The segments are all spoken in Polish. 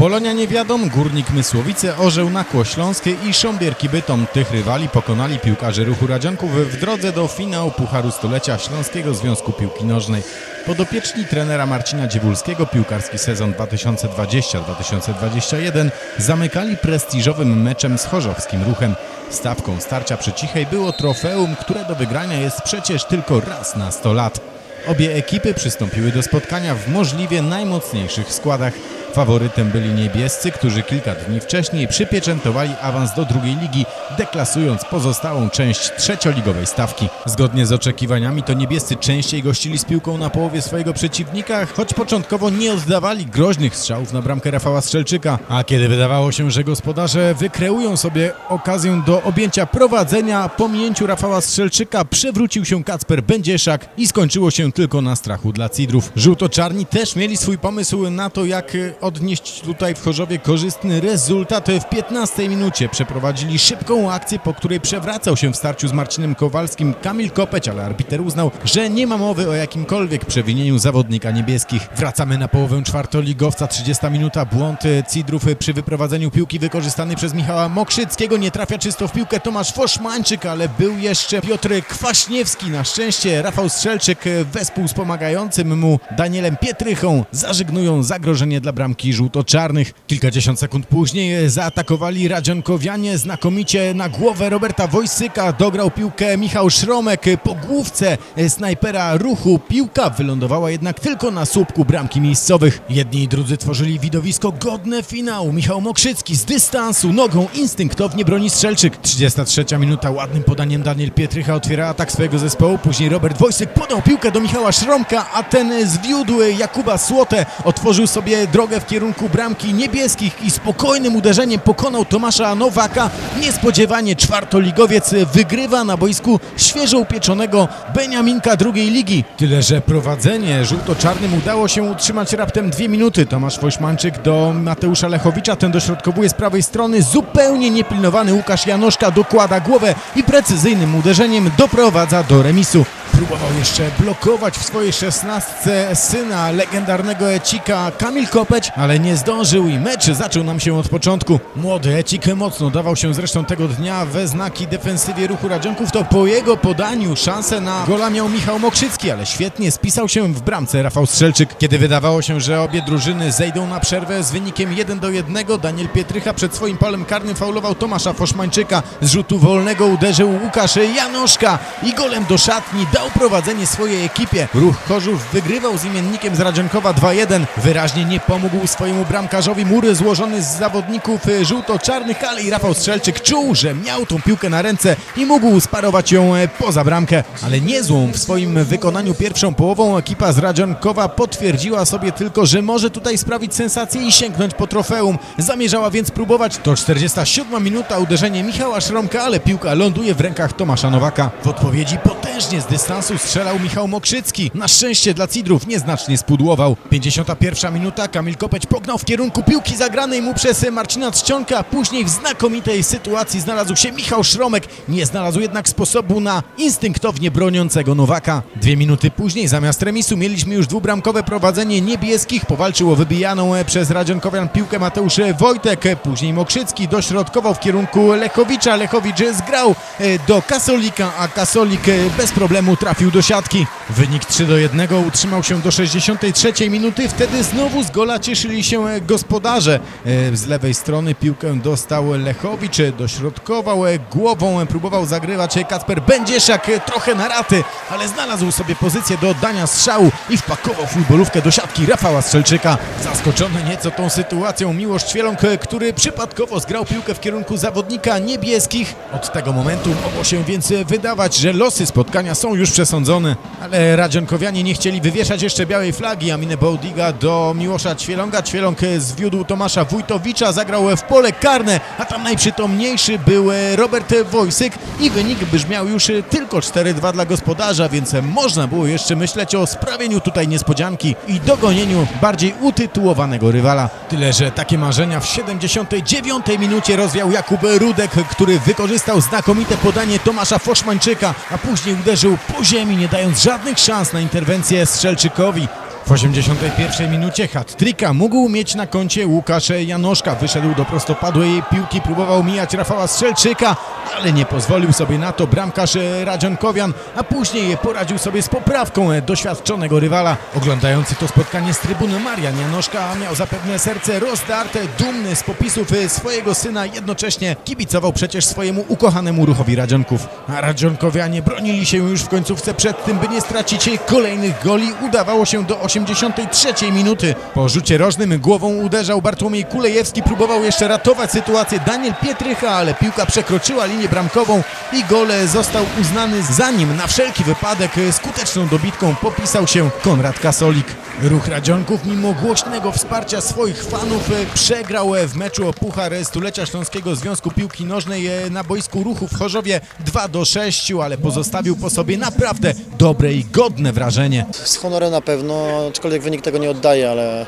Polonia Niewiadom, Górnik Mysłowice, Orzeł Nakło Śląskie i Sząbierki Bytom. Tych rywali pokonali piłkarze ruchu Radzianków w drodze do finału Pucharu Stulecia Śląskiego Związku Piłki Nożnej. Podopieczni trenera Marcina Dziewulskiego piłkarski sezon 2020-2021 zamykali prestiżowym meczem z chorzowskim ruchem. Stawką starcia przy Cichej było trofeum, które do wygrania jest przecież tylko raz na 100 lat. Obie ekipy przystąpiły do spotkania w możliwie najmocniejszych składach. Faworytem byli niebiescy, którzy kilka dni wcześniej przypieczętowali awans do drugiej ligi, deklasując pozostałą część trzecioligowej stawki. Zgodnie z oczekiwaniami to niebiescy częściej gościli z piłką na połowie swojego przeciwnika, choć początkowo nie oddawali groźnych strzałów na bramkę Rafała Strzelczyka. A kiedy wydawało się, że gospodarze wykreują sobie okazję do objęcia prowadzenia, po minięciu Rafała Strzelczyka przewrócił się Kacper Będzieszak i skończyło się tylko na strachu dla Cidrów. Żółto-czarni też mieli swój pomysł na to, jak odnieść tutaj w Chorzowie korzystny rezultat. W 15 minucie przeprowadzili szybką akcję, po której przewracał się w starciu z Marcinem Kowalskim Kamil Kopeć, ale arbiter uznał, że nie ma mowy o jakimkolwiek przewinieniu zawodnika niebieskich. Wracamy na połowę czwartoligowca, 30 minuta, błąd Cidrów przy wyprowadzeniu piłki wykorzystany przez Michała Mokrzyckiego. Nie trafia czysto w piłkę Tomasz Foszmańczyk, ale był jeszcze Piotr Kwaśniewski. Na szczęście Rafał Strzelczyk wespół z pomagającym mu Danielem Pietrychą zażegnują zagrożenie dla bramki żółto-czarnych. Kilkadziesiąt sekund później zaatakowali Radzionkowianie znakomicie na głowę Roberta Wojsyka. Dograł piłkę Michał Szromek po główce snajpera ruchu. Piłka wylądowała jednak tylko na słupku bramki miejscowych. Jedni i drudzy tworzyli widowisko godne finału. Michał Mokrzycki z dystansu nogą instynktownie broni Strzelczyk. 33 minuta ładnym podaniem Daniel Pietrycha otwiera atak swojego zespołu. Później Robert Wojsyk podał piłkę do Michała Szromka, a ten zwiódł Jakuba Słotę. Otworzył sobie drogę w kierunku bramki niebieskich i spokojnym uderzeniem pokonał Tomasza Nowaka. Niespodziewanie czwartoligowiec wygrywa na boisku świeżo upieczonego Beniaminka drugiej ligi. Tyle, że prowadzenie żółto-czarnym udało się utrzymać raptem dwie minuty. Tomasz Wojszmanczyk do Mateusza Lechowicza, ten dośrodkowuje z prawej strony. Zupełnie niepilnowany Łukasz Janoszka dokłada głowę i precyzyjnym uderzeniem doprowadza do remisu. Próbował jeszcze blokować w swojej szesnastce syna legendarnego Ecika Kamil Kopeć, ale nie zdążył i mecz zaczął nam się od początku. Młody Ecik mocno dawał się zresztą tego dnia we znaki defensywie ruchu Radzionków. To po jego podaniu szansę na gola miał Michał Mokrzycki, ale świetnie spisał się w bramce Rafał Strzelczyk. Kiedy wydawało się, że obie drużyny zejdą na przerwę z wynikiem 1 do 1, Daniel Pietrycha przed swoim polem karnym faulował Tomasza Foszmańczyka. Z rzutu wolnego uderzył Łukasz Janoszka i golem do szatni dał prowadzenie swojej ekipie. Ruch Chorzów wygrywał z imiennikiem z Radzionkowa 2-1. Wyraźnie nie pomógł swojemu bramkarzowi mury złożony z zawodników e, żółto-czarnych, ale i Rafał Strzelczyk czuł, że miał tą piłkę na ręce i mógł sparować ją e, poza bramkę. Ale niezłą w swoim wykonaniu pierwszą połową ekipa z Radzionkowa potwierdziła sobie tylko, że może tutaj sprawić sensację i sięgnąć po trofeum. Zamierzała więc próbować. To 47 minuta uderzenie Michała Szromka, ale piłka ląduje w rękach Tomasza Nowaka. W odpowiedzi potężnie z dystansu strzelał Michał Mokrzycki. Na szczęście dla Cidrów nieznacznie spudłował. 51 minuta Kamil Kopeć pognał w kierunku piłki zagranej mu przez Marcina Trzcionka, później w znakomitej sytuacji znalazł się Michał Szromek. Nie znalazł jednak sposobu na instynktownie broniącego Nowaka. Dwie minuty później zamiast remisu mieliśmy już dwubramkowe prowadzenie niebieskich. Powalczył o wybijaną przez Radzionkowian piłkę Mateusz Wojtek. Później Mokrzycki dośrodkował w kierunku Lechowicza. Lechowicz zgrał e, do Kasolika, a Kasolik e, bez problemu trafił do siatki. Wynik 3 do 1 utrzymał się do 63 minuty. Wtedy znowu z gola cieszyli się e, gospodarze. E, Z lewej strony piłkę dostał Lechowicz, dośrodkował e, głową, próbował zagrywać Kacper Będzieszak trochę na raty, ale znalazł sobie pozycję do oddania strzału i wpakował futbolówkę do siatki Rafała Strzelczyka. Zaskoczony nieco tą sytuacją Miłosz Ćwieląg, który przypadkowo zgrał piłkę w kierunku zawodnika niebieskich. Od tego momentu mogło się więc wydawać, że losy spotkania są już przesądzone, ale Radzionkowianie nie chcieli wywieszać jeszcze białej flagi. Aminę Bołdiga do Miłosza Ćwieląga. Ćwieląg zwiódł Tomasza Wójtowicza, zagrał w pole karne, a tam najprzytomniejszy był e, Robert Wojsyk i wynik brzmiał już e, tylko 4-2 dla gospodarza, więc można było jeszcze myśleć o sprawieniu tutaj niespodzianki i dogonieniu bardziej utytułowanego rywala. Tyle, że takie marzenia w 79 minucie rozwiał Jakub Rudek, który wykorzystał znakomite podanie Tomasza Foszmańczyka, a później uderzył po ziemi, nie dając żadnych szans na interwencję Strzelczykowi. W 81 minucie hat-tricka mógł mieć na koncie Łukasz Janoszka. Wyszedł do prostopadłej piłki, próbował mijać Rafała Strzelczyka, ale nie pozwolił sobie na to bramkarz Radzionkowian, a później poradził sobie z poprawką doświadczonego rywala. Oglądający to spotkanie z trybuny Marian Janoszka miał zapewne serce rozdarte, dumny z popisów swojego syna, jednocześnie kibicował przecież swojemu ukochanemu ruchowi Radzionków. A Radzionkowianie bronili się już w końcówce przed tym, by nie stracić kolejnych goli. Udawało się do 83 minuty. Po rzucie rożnym głową uderzał Bartłomiej Kulejewski, próbował jeszcze ratować sytuację Daniel Pietrycha, ale piłka przekroczyła linię bramkową i gol został uznany zanim na wszelki wypadek skuteczną dobitką popisał się Konrad Kasolik. Ruch Radzionków mimo głośnego wsparcia swoich fanów przegrał w meczu o Puchar Stulecia Śląskiego Związku Piłki Nożnej na boisku ruchu w Chorzowie 2 do 6, ale pozostawił po sobie naprawdę dobre i godne wrażenie. Z honorem na pewno, aczkolwiek wynik tego nie oddaje, ale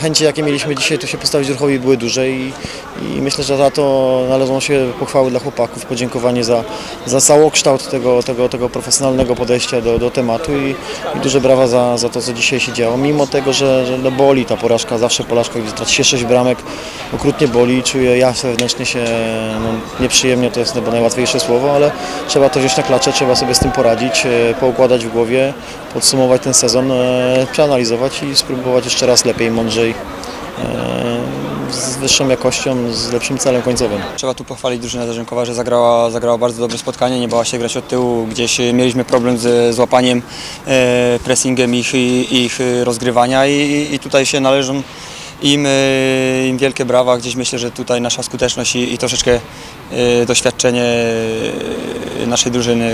chęci jakie mieliśmy dzisiaj tu się postawić ruchowi były duże i, i myślę, że za to należą się pochwały dla chłopaków, podziękowanie za, za całokształt tego, tego, tego profesjonalnego podejścia do, do tematu i, i duże brawa za, za to, co dzisiaj się działo. Mimo tego, że, że no boli ta porażka, zawsze porażka, gdy traci się 6 bramek, okrutnie boli, czuję ja wewnętrznie się no, nieprzyjemnie, to jest chyba najłatwiejsze słowo, ale trzeba to wziąć na klacze, trzeba sobie z tym poradzić, e, poukładać w głowie, podsumować ten sezon, e, przeanalizować i spróbować jeszcze raz lepiej, mądrzej, e, z wyższą jakością, z lepszym celem końcowym. Trzeba tu pochwalić drużynę Zarzękowa, że zagrała, zagrała bardzo dobre spotkanie, nie bała się grać od tyłu, gdzieś mieliśmy problem z złapaniem, e, pressingiem ich, ich rozgrywania i, i tutaj się należą im, im wielkie brawa, gdzieś myślę, że tutaj nasza skuteczność i, i troszeczkę e, doświadczenie e, naszej drużyny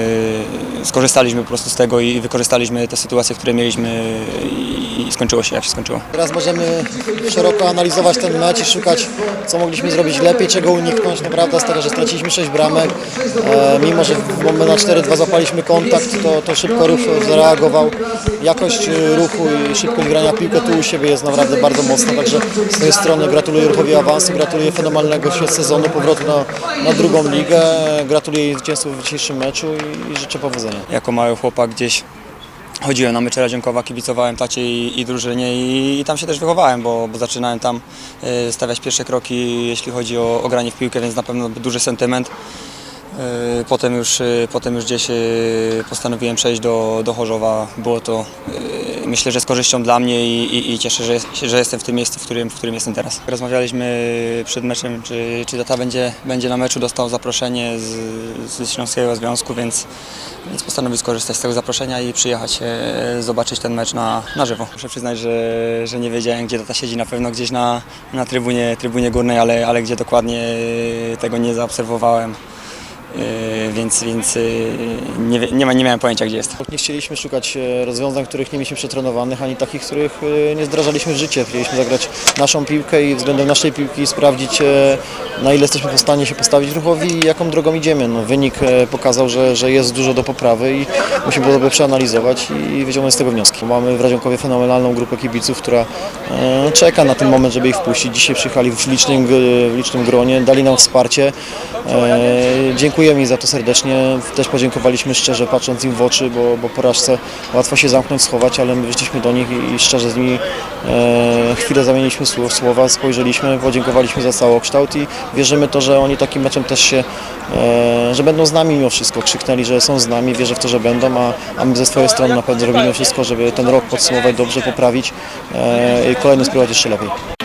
e, skorzystaliśmy po prostu z tego i wykorzystaliśmy te sytuacje, które mieliśmy i, skończyło się jak się skończyło. Teraz możemy szeroko analizować ten mecz i szukać, co mogliśmy zrobić lepiej, czego uniknąć. Naprawdę z tego, że straciliśmy 6 bramek, mimo że momencie na 4-2 złapaliśmy kontakt, to, to szybko ruch zareagował. Jakość ruchu i szybkość grania piłkę tu u siebie jest naprawdę bardzo mocna, także z tej strony gratuluję ruchowi awansu, gratuluję fenomenalnego sezonu, powrotu na, na drugą ligę, gratuluję zwycięstwu w dzisiejszym meczu i, i życzę powodzenia. jako mały chłopak gdzieś chodziłem na mecze Radzionkowa, kibicowałem tacie i, i drużynie i, i tam się też wychowałem, bo, bo zaczynałem tam e, stawiać pierwsze kroki, jeśli chodzi o, o granie w piłkę, więc na pewno duży sentyment. E, Potem już, e, potem już gdzieś postanowiłem przejść do, do Chorzowa. Było to myślę, że z korzyścią dla mnie i, i, i cieszę się, że, że jestem w tym miejscu, w którym, w którym jestem teraz. Rozmawialiśmy przed meczem, czy, czy tata będzie, będzie na meczu, dostał zaproszenie z, z Śląskiego Związku, więc, więc postanowił skorzystać z tego zaproszenia i przyjechać e, zobaczyć ten mecz na, na żywo. Muszę przyznać, że, że nie wiedziałem, gdzie tata siedzi, na pewno gdzieś na, na trybunie, trybunie górnej, ale, ale gdzie dokładnie e, tego nie zaobserwowałem. E, Więc, więc e, nie, nie, ma, nie miałem pojęcia, gdzie jest. Nie chcieliśmy szukać e, rozwiązań, których nie mieliśmy przetrenowanych, ani takich, których e, nie wdrażaliśmy w życie. Chcieliśmy zagrać naszą piłkę i względem naszej piłki sprawdzić, e, na ile jesteśmy w stanie się postawić ruchowi i jaką drogą idziemy. No, wynik pokazał, że, że jest dużo do poprawy i musimy to przeanalizować i wyciągnąć z tego wnioski. Mamy w Radzionkowie fenomenalną grupę kibiców, która czeka na ten moment, żeby ich wpuścić. Dzisiaj przyjechali w licznym, w licznym gronie, dali nam wsparcie. E, Dziękujemy im za to serdecznie. Też podziękowaliśmy szczerze, patrząc im w oczy, bo, bo porażce łatwo się zamknąć, schować, ale my wyszliśmy do nich i, szczerze z nimi e, chwilę zamieniliśmy słowa, spojrzeliśmy, podziękowaliśmy za całokształt i wierzymy to, że oni takim meczem też się, e, że będą z nami mimo wszystko. Krzyknęli, że są z nami, wierzę w to, że będą, a, a my ze swojej strony na pewno zrobimy wszystko, żeby ten rok podsumować dobrze, poprawić e, i kolejny spróbować jeszcze lepiej.